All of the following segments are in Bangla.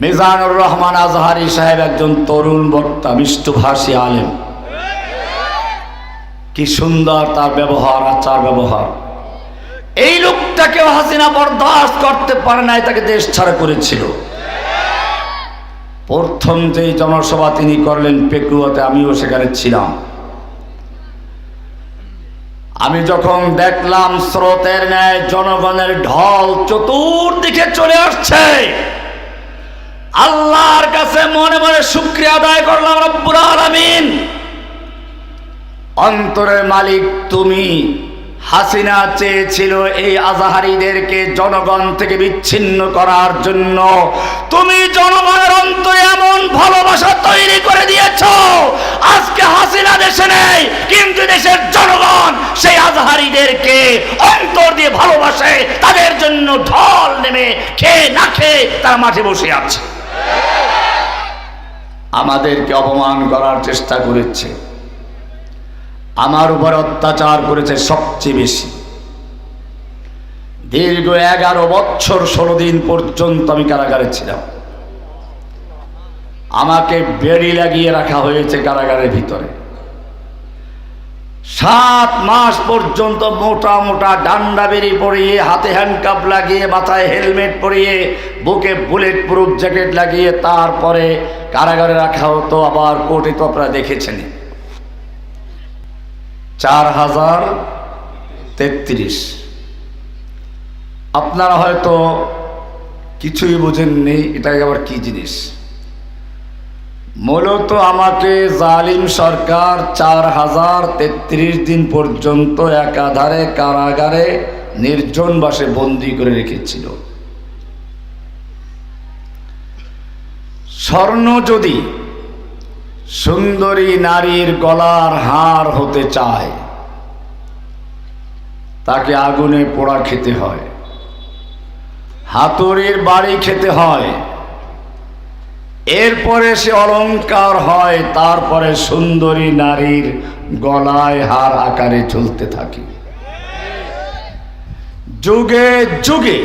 মিজানুর রহমান আজহারি সাহেব একজন তরুণ বক্তা মিষ্টভাষী আলেম। কি সুন্দর তার ব্যবহার, আচার ব্যবহার। এই লোকটাকেও হাসিনা বরদাস্ত করতে পারে নাই, তাকে দেশ ছাড়া করেছিল। প্রথম যে জনসভা তিনি করলেন পেকুয়াতে, আমিও সেখানে ছিলাম। আমি যখন দেখলাম স্রোতের ন্যায় জনগণের ঢল চতুর্দিকে চলে আসছে আল্লাহর কাছে মনে মনে শুক্রিয়া আদায় করলাম রব্বুল আলামিন। অন্তরের মালিক তুমি। হাসিনা চেয়েছিল এই আজাহারিদেরকে জনগণ থেকে বিচ্ছিন্ন করার জন্য। তুমি জনগণের অন্তরে এমন ভালোবাসা তৈরি করে দিয়েছ। আজকে হাসিনা দেশে নেই, কিন্তু দেশের জনগণ সেই আজাহারিদেরকে অন্তর দিয়ে ভালোবাসে। তাদের জন্য ঢল নেমে খেয়ে না খেয়ে তারা মাঠে বসে আছে। আমাদেরকে অপমান করার চেষ্টা করেছে। আমার উপর অত্যাচার করেছে সবচেয়ে বেশি। দীর্ঘ এগারো বছর ষোলো দিন পর্যন্ত আমি কারাগারে ছিলাম। আমাকে বেড়ি লাগিয়ে রাখা হয়েছে কারাগারের ভিতরে। সাত মাস পর্যন্ত মোটা মোটা ডান্ডা বেরি পরিয়ে, হাতে হ্যান্ডকাপ লাগিয়ে, মাথায় হেলমেট পরিয়ে, বুকে বুলেট প্রুফ জ্যাকেট লাগিয়ে, তারপরে কারাগারে রাখা হতো, আবার কোর্টে তো আপনারা দেখেছেন। চার হাজার তেত্রিশ। আপনারা হয়তো কিছুই বোঝেননি এটা আবার কি জিনিস? মূলত আমাকে জালিম সরকার চার হাজার তেত্রিশ দিন পর্যন্ত একাধারে কারাগারে নির্জন বাসে বন্দি করে রেখেছিল। স্বর্ণ যদি সুন্দরী নারীর গলার হার হতে চায়, তাকে আগুনে পোড়া খেতে হয়, হাতুড়ির বাড়ি খেতে হয় এরপরে সে অলংকার হয়, তারপরে সুন্দরী নারীর গলায় হার আকারে চলতে থাকে। যুগে যুগে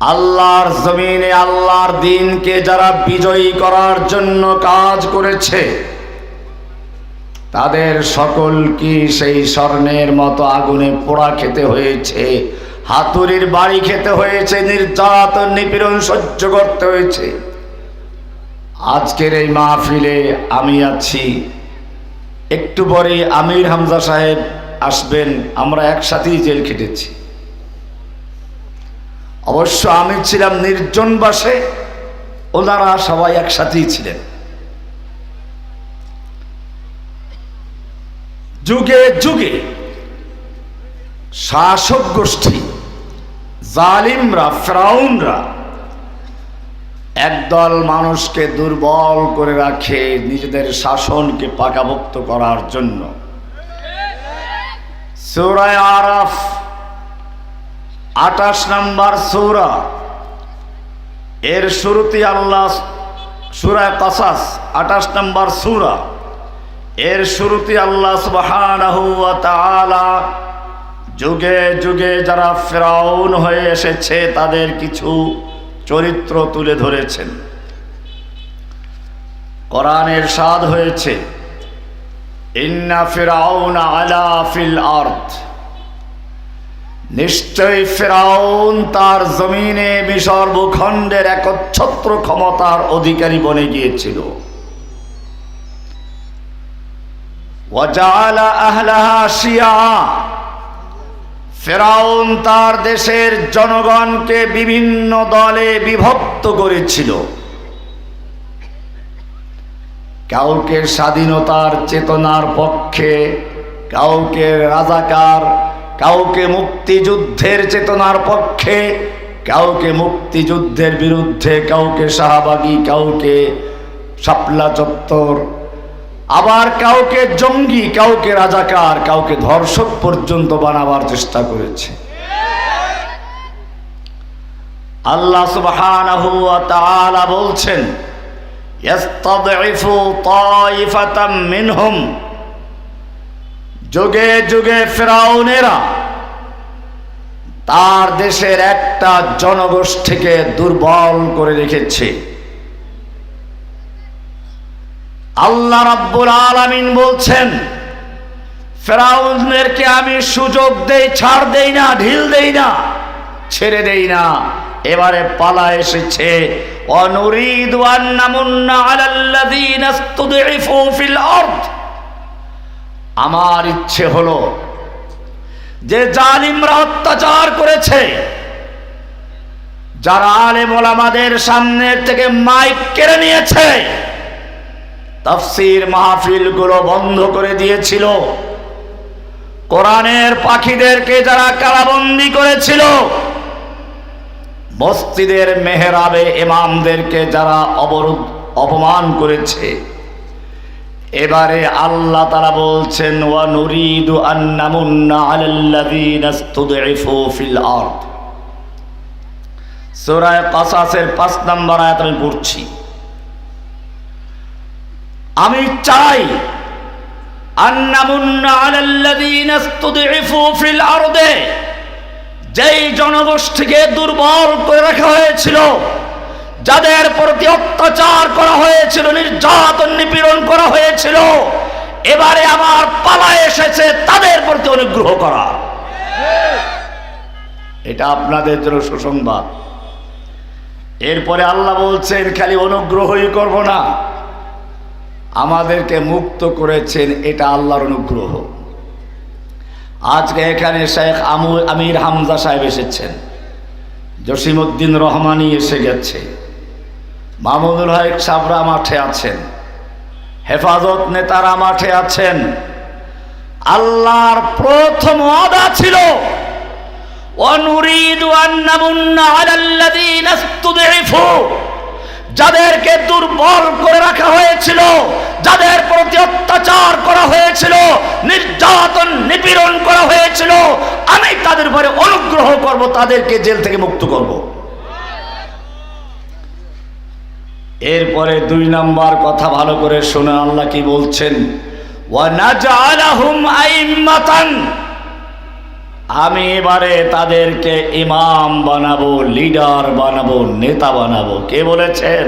আল্লাহর জমিনে আল্লাহর দিনকে যারা বিজয়ী করার জন্য কাজ করেছে, তাদের সকলকে সেই স্বর্ণের মতো আগুনে পোড়া খেতে হয়েছে? হাতুড়ির বাড়ি খেতে হয়েছে, নির্যাতন, নিপীড়ন সহ্য করতে হয়েছে। আজকের এই মাহফিলে আমি আছি। একটু পরে আমির হামজা সাহেব আসবেন, আমরা একসাথেই জেল খেটেছি। অবশ্য আমি ছিলাম নির্জন বাসে, ওনারা সবাই একসাথেই ছিলেন। যুগে যুগে শাসক গোষ্ঠী জালিমরা, ফ্রাউনরা একদল মানুষকে দুর্বল করে রাখে নিজেদের শাসনকে পাকাভুক্ত করার জন্য। সুরায় আরাফ, আঠাশ নম্বর সৌরা। এর শুরুতে আল্লাহ সুরায় কাসাস, আঠাশ নম্বর সুরা। এর শুরুতে আল্লাহ তাআলা যুগে যুগে যারা ফেরাউন হয়ে এসেছে, তাদের কিছু চরিত্র তুলে ধরেছেন। কোরআনের স্বাদ হয়েছে, ইন্না ফিরাউন আলা ফিল আর্থ নিশ্চয়ই ফেরাউন তার জমিনে মিশর ভূখণ্ডের একচ্ছত্র ক্ষমতার অধিকারী বনে গিয়েছিল। ওয়াজালা আহলাহা শিয়া। ফেরাউন তার দেশের জনগণকে বিভিন্ন দলে বিভক্ত করেছিল। কাউকে স্বাধীনতার চেতনার পক্ষে, কাউকে রাজাকার, কাউকে মুক্তিযুদ্ধের চেতনার পক্ষে, কাউকে মুক্তিযুদ্ধের বিরুদ্ধে, কাউকে শাহবাগী, কাউকে শাপলা চত্বর আবার কাউকে জঙ্গি, কাউকে রাজাকার, কাউকে ধর্ষক পর্যন্ত বানাবার চেষ্টা করেছে। আল্লাহ তাআলা বলছেন মিনহুম। যুগে যুগে ফেরাউনেরা তার দেশের একটা জনগোষ্ঠীকে দুর্বল করে রেখেছে। আল্লাহ রাব্বুল আলামিন বলছেন, ফেরাউনদেরকে আমি সুযোগ দেই, ছাড় দেই না, ঢিল দেই না, ছেড়ে দেই না। এবারে পালা এসেছে, অনুরিদু আমার ইচ্ছে হলো যে জালিমরা অত্যাচার করেছে, যারা আলেম ওলামাদের সামনের থেকে মাইক কেড়ে নিয়েছে তাফসির মাহফিলগুলো বন্ধ করে দিয়েছিল। কোরআনের পাখিদেরকে যারা কারাবন্দি করেছিল, মসজিদের মেহরাবে ইমামদেরকে যারা অবরোধ, অপমান করেছে। এবারে আল্লাহ তারা বলছেন, ওয়া নুরিদু আন্নামুন্না আলাল্লাযীনা ইসতুদঈফু ফিল আরদ। সূরা কাসাসের 5 নম্বর আয়াত আমি পড়ছি। আমি চাই যেই জনগোষ্ঠীকে দুর্বল করে রাখা হয়েছিল, যাদের প্রতি অত্যাচার করা হয়েছিল, নির্যাতন নিপীড়ন করা হয়েছিল, এবারে আমার পালা এসেছে তাদের প্রতি অনুগ্রহ করা। এটা আপনাদের জন্য সুসংবাদ। এরপরে আল্লাহ বলছেন, খালি অনুগ্রহই করব না। আমাদেরকে মুক্ত করেছেন, এটা আল্লাহর অনুগ্রহ। আজকে এখানে শেখ আমু, আমির হামজা সাহেব এসেছেন। জসিমউদ্দিন রহমানি এসে গেছে। মামুনুল হক সাবরা মাঠে আছেন। হেফাজত নেতারা মাঠে আছেন। আল্লাহর প্রথম ওয়াদা ছিল অনুরিদু যাদেরকে দুর্বল করে রাখা হয়েছিল, যাদের প্রতি অত্যাচার করা হয়েছিল, নির্যাতন নিপীড়ন করা হয়েছিল, আমি তাদের উপরে অনুগ্রহ করব, তাদেরকে জেল থেকে মুক্ত করব। এরপরে দুই নাম্বার কথা ভালো করে শুনে আল্লাহ কি বলছেন? ওয়ানাজআলাহুম আইম্মাতান আমি এবারে তাদেরকে ইমাম বানাবো, লিডার বানাবো, নেতা বানাবো। কে বলেছেন?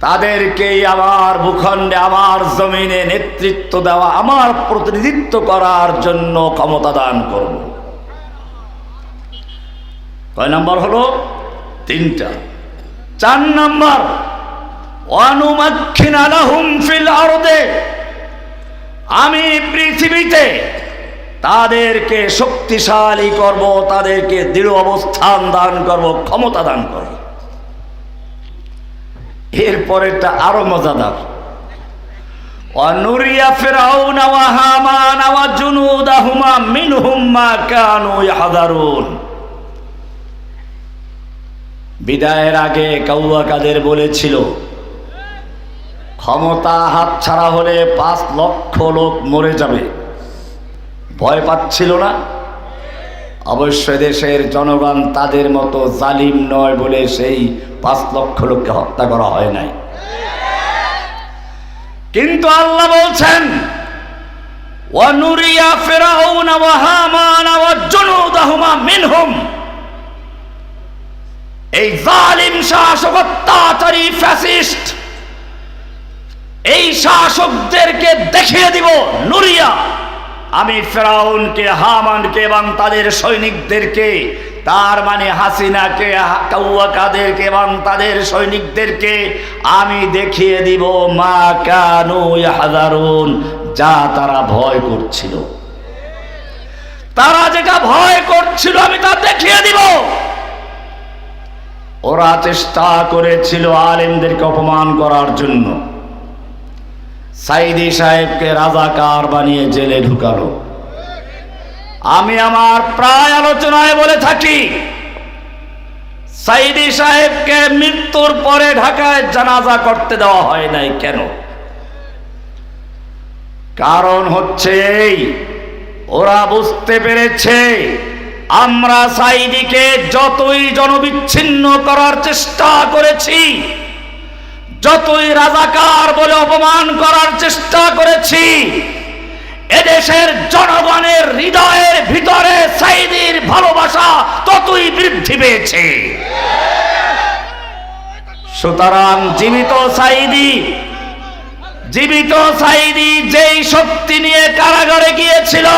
তাদেরকেই আমার ভূখণ্ডে, আমার জমিনে নেতৃত্ব দেওয়া, আমার প্রতিনিধিত্ব করার জন্য ক্ষমতা দান করব। কয় নাম্বার হলো? তিনটা। চার নাম্বার অনুমাক্ষিন আলাহুম আমি পৃথিবীতে তাদেরকে শক্তিশালী করব, তাদেরকে দৃঢ় অবস্থান দান করব, ক্ষমতা দান করব। এরপরেরটা আরও মজাদার। বিদায়ের আগে কাউয়া কাদের বলেছিল ক্ষমতা হাত ছাড়া হলে পাঁচ লক্ষ লোক মরে যাবে। ভয় পাচ্ছিল না? অবশ্যই দেশের জনগণ তাদের মতো জালিম নয় বলে সেই পাঁচ লক্ষ লোককে হত্যা করা হয় নাই। কিন্তু আল্লাহ বলছেন এই জালিম শাসক অত্যাচারী ফ্যাসিস্ট এই শাসকদেরকে দেখিয়ে দিব নুরিয়া। আমি ফেরাউনকে, হামানকে এবং তাদের সৈনিকদেরকে, তার মানে হাসিনাকে, কাউয়াকাদেরকে এবং তাদের সৈনিকদেরকে আমি দেখিয়ে দিব মা কানু হাজারুন যা তারা ভয় করছিল। তারা যেটা ভয় করছিল আমি তা দেখিয়ে দিব। ওরা চেষ্টা করেছিল আলেমদেরকে অপমান করার জন্য। সাইদি সাহেবকে রাজাকার বানিয়ে জেলে ঢুকালো। আমি আমার প্রায় আলোচনায় বলে থাকি, সাইদি সাহেবকে মৃত্যুর পরে ঢাকায় জানাজা করতে দেওয়া হয় নাই কেন? কারণ হচ্ছে এই, ওরা বুঝতে পেরেছে আমরা সাইদিকে যতই জনবিচ্ছিন্ন করার চেষ্টা করেছি যতই রাজাকার বলে অপমান করার চেষ্টা করেছি, এদেশের জনগণের হৃদয়ের ভিতরে সাইদির ভালোবাসা ততই বৃদ্ধি পেয়েছে। সুতরাং জীবিত সাইদি জীবিত সাইদি যেই শক্তি নিয়ে কারাগারে গিয়েছিল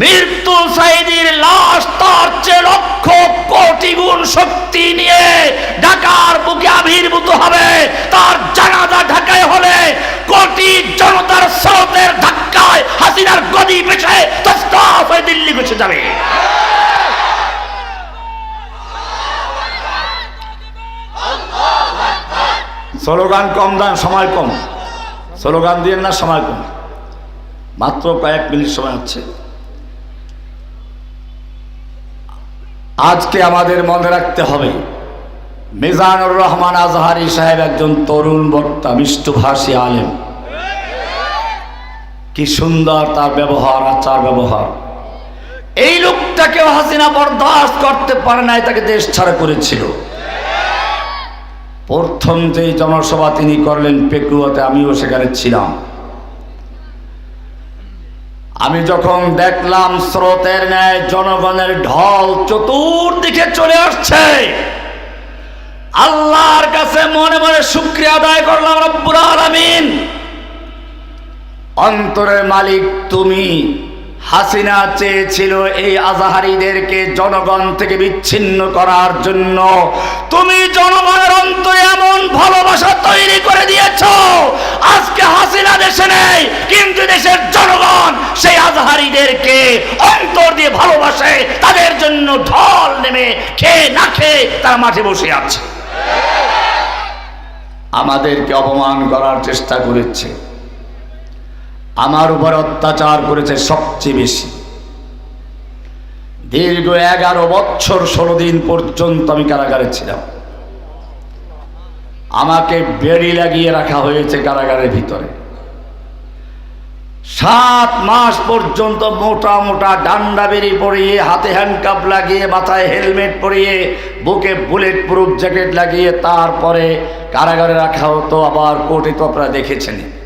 মৃত্যু সাইদির লাশ তার চেয়ে লক্ষ কোটি গুণ শক্তি নিয়ে ঢাকার বুকে আবির্ভূত হবে। তার জানাজা ঢাকায় হলে কোটি জনতার স্রোতের ধাক্কায় হাসিনার গদি পেছে তস্তাফ হয়ে দিল্লি পেছে যাবে। স্লোগান কম দেন, সময় কম। স্লোগান দিয়ে না, সময় কম। মাত্র কয়েক মিনিট সময় হচ্ছে। আজকে আমাদের মনে রাখতে হবে, মিজানুর রহমান আজহারি সাহেব একজন তরুণ বক্তা, মিষ্টভাষী আলেম। কি সুন্দর তার ব্যবহার, আচার ব্যবহার। এই লোকটাকেও হাসিনা বরদাস্ত করতে পারে নাই, তাকে দেশ ছাড়া করেছিল। প্রথম যে জনসভা তিনি করলেন পেকুয়াতে, আমিও সেখানে ছিলাম। আমি যখন দেখলাম স্রোতের ন্যায় জনগণের ঢল চতুর্দিকে চলে আসছে, আল্লাহর কাছে মনে মনে শুক্রিয়া আদায় করলাম রব্বুল আলামিন। অন্তরের মালিক তুমি, হাসিনা চেয়েছিল এই আজাহারিদেরকে জনগণ থেকে বিচ্ছিন্ন করার জন্য। তুমি জনগণের অন্তরে এমন ভালোবাসা তৈরি করে দিয়েছ, আজকে হাসিনা দেশে নেই কিন্তু দেশের জনগণ আজাহারিদেরকে অন্তর দিয়ে ভালোবাসে, তাদের জন্য ঢল নেমে খেয়ে না খেয়ে তারা মাঠে বসে আছে। আমাদেরকে অপমান করার চেষ্টা করেছে। আমার উপর অত্যাচার করেছে সবচেয়ে বেশি। দীর্ঘ এগারো বছর ষোলো দিন পর্যন্ত আমি কারাগারে ছিলাম। আমাকে বেড়ি লাগিয়ে রাখা হয়েছে কারাগারের ভিতরে। সাত মাস পর্যন্ত মোটা মোটা ডান্ডা বেরি পরিয়ে, হাতে হ্যান্ডকাপ লাগিয়ে, মাথায় হেলমেট পরিয়ে, বুকে বুলেট প্রুফ জ্যাকেট লাগিয়ে, তারপরে কারাগারে রাখা হতো, আবার কোর্টে তো আপনারা দেখেছেন